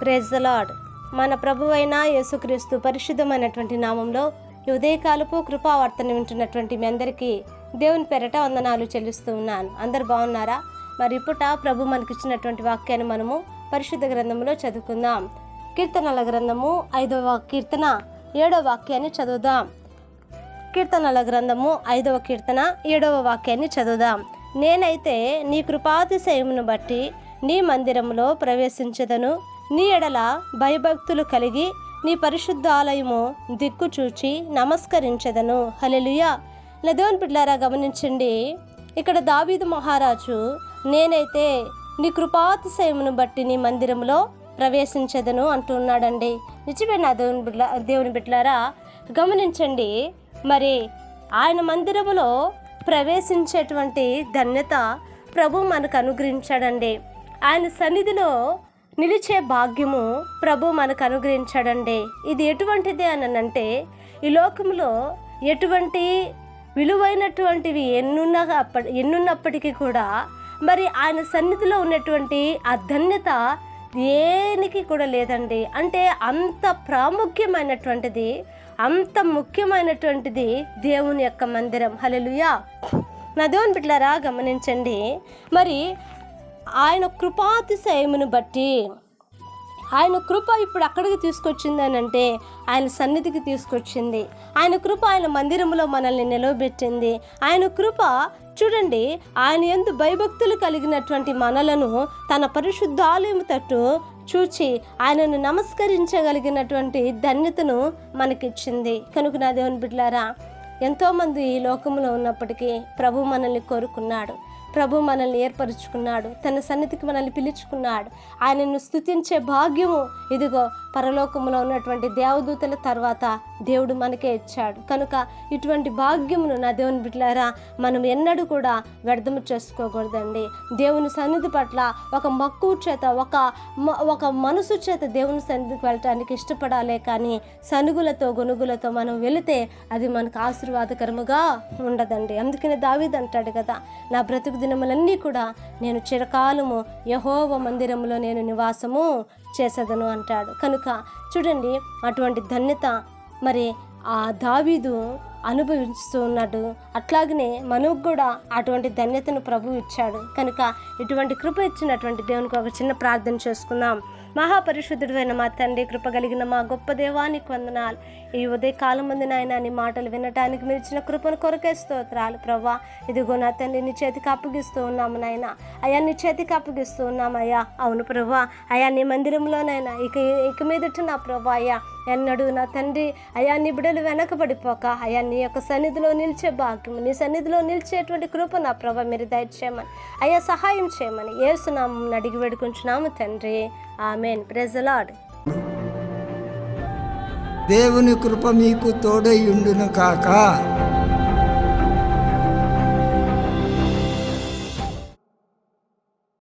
Praise the lord మన ప్రభు అయిన యేసుక్రీస్తు పరిశుద్ధమైనటువంటి నామంలో ఈ ఉదయకాలపు కృపావర్తన వింటున్నటువంటి మీ అందరికీ దేవుని పెరట వందనాలు చెల్లిస్తూ ఉన్నాను. అందరు బాగున్నారా? మరి ఇప్పుట ప్రభు మనకిచ్చినటువంటి వాక్యాన్ని మనము పరిశుద్ధ గ్రంథంలో చదువుకుందాం. కీర్తనల గ్రంథము ఐదవ కీర్తన ఏడవ వాక్యాన్ని చదువుదాం. కీర్తనల గ్రంథము ఐదవ కీర్తన ఏడవ వాక్యాన్ని చదువుదాం. నేనైతే నీ కృపాతిశయమును బట్టి నీ మందిరములో ప్రవేశించదను. నీ ఎడల భయభక్తులు కలిగి నీ పరిశుద్ధ ఆలయము దిక్కు చూచి నమస్కరించదను. హలెలుయా లదోన్ బిడ్లారా గమనించండి. ఇక్కడ దావీదు మహారాజు నేనైతే నీ కృపాతిశయమును బట్టి నీ మందిరంలో ప్రవేశించదను అంటున్నాడండి నిజమే దేవుని బిడ్డ దేవుని బిడ్లారా గమనించండి. మరి ఆయన మందిరములో ప్రవేశించేటువంటి ధన్యత ప్రభు మనకు అనుగ్రహించాడండి. ఆయన సన్నిధిలో నిలిచే భాగ్యము ప్రభు మనకు అనుగ్రహించాడండి. ఇది ఎటువంటిది అని అంటే ఈ లోకంలో ఎటువంటి విలువైనటువంటివి ఎన్నున్న ఎన్నున్నప్పటికీ కూడా మరి ఆయన సన్నిధిలో ఉన్నటువంటి ఆ ధన్యత దేనికి కూడా లేదండి. అంటే అంత ప్రాముఖ్యమైనటువంటిది అంత ముఖ్యమైనటువంటిది దేవుని యొక్క మందిరం. హలలుయా నా దేవుని బిడ్డలారా గమనించండి. మరి ఆయన కృపాతిశయమును బట్టి ఆయన కృప ఇప్పుడు అక్కడికి తీసుకొచ్చింది అని అంటే ఆయన సన్నిధికి తీసుకొచ్చింది. ఆయన కృప ఆయన మందిరంలో మనల్ని నిలవబెట్టింది. ఆయన కృప చూడండి ఆయన ఎందు భయభక్తులు కలిగినటువంటి మనలను తన పరిశుద్ధాలయం తట్టు చూచి ఆయనను నమస్కరించగలిగినటువంటి ధన్యతను మనకిచ్చింది. కనుక నా దేవుని బిడ్డలారా ఎంతోమంది ఈ లోకంలో ఉన్నప్పటికీ ప్రభు మనల్ని కోరుకున్నాడు. ప్రభు మనల్ని ఏర్పరుచుకున్నాడు. తన సన్నిధికి మనల్ని పిలుచుకున్నాడు. ఆయనను స్తుతించే భాగ్యము ఇదిగో పరలోకములో ఉన్నటువంటి దేవదూతల తర్వాత దేవుడు మనకే ఇచ్చాడు. కనుక ఇటువంటి భాగ్యమును నా దేవుని బిడ్డలారా మనం ఎన్నడూ కూడా వ్యర్థము చేసుకోకూడదండి. దేవుని సన్నిధి పట్ల ఒక మక్కువ చేత ఒక మ- ఒక మనసు చేత దేవుని సన్నిధికి వెళ్ళటానికి ఇష్టపడాలే కానీ సనుగులతో గొనుగులతో మనం వెళితే అది మనకు ఆశీర్వాదకరముగా ఉండదండి. అందుకనే దావీద్ అంటాడు కదా నా బ్రతుకు దినములన్నీ కూడా నేను చిరకాలము యహోవ మందిరంలో నేను నివాసము చేసేదను అంటాడు. కనుక చూడండి అటువంటి ధన్యత మరి ఆ దావీదు అనుభవిస్తూ ఉన్నాడు అట్లాగనే మనకు కూడా అటువంటి ధన్యతను ప్రభు ఇచ్చాడు. కనుక ఇటువంటి కృప ఇచ్చినటువంటి దేవునికి ఒక చిన్న ప్రార్థన చేసుకుందాం. మహాపరిశుద్ధుడైన మా తండ్రి కృప కలిగిన మా గొప్ప దేవానికి వందనాలు. ఈ ఉదయ కాలం మంది నాయన నీ మాటలు వినటానికి మీరు ఇచ్చిన కృపను కొరకే స్తోత్రాలు ప్రవ్వా. ఇదిగో నా తండ్రి నీ చేతికి అప్పగిస్తూ ఉన్నాము నాయన. అయ్యా నీ చేతికి అప్పగిస్తూ ఉన్నామయ్యా అవును ప్రభా అయ్యా నీ మందిరంలోనైనా ఇక ఇక మీదట నా ప్రభా అయ్యా. ఎన్నడూ నా తండ్రి అయా నీ బిడలు వెనకబడిపోక. అయా నీ యొక్క సన్నిధిలో నిలిచే భాగ్యం నీ సన్నిధిలో నిలిచేటువంటి కృప నా ప్రభ మీరు దయచేయమని. అయ్యా సహాయం చేయమని. ఏసునామం అడిగి వేడుకుంటున్నాము తండ్రి. ఆమెన్ ప్రెజలాడ్ దేవుని కృప మీకు తోడై ఉండును కాక.